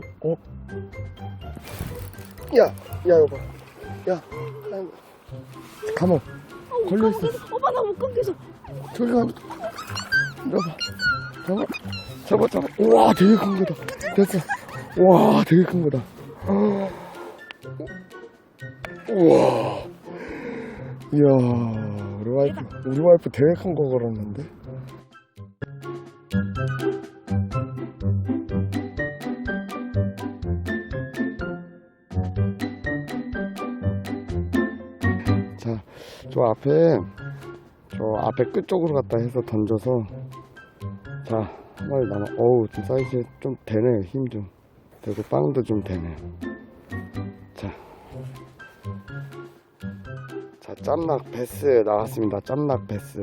정... 어? 야, 야 여보, 야, 난. 가만. 어, 걸려 있어. 오빠 나 못 감겨서. 저기 가. 여봐. 저거, 저거, 저거. 우와, 되게 큰 거다. 됐어. 우와, 되게 큰 거다. 우와. 이야, 우리 와이프, 우리 와이프 되게 큰 거 걸었는데. 저 앞에, 저 앞에 끝 쪽으로 갔다 해서 던져서, 자, 한 마리 남아. 어우, 좀 사이즈 좀 되네, 힘 좀. 되고, 빵도 좀 되네. 자. 자, 짬낙 베스 나왔습니다. 짬낙 베스.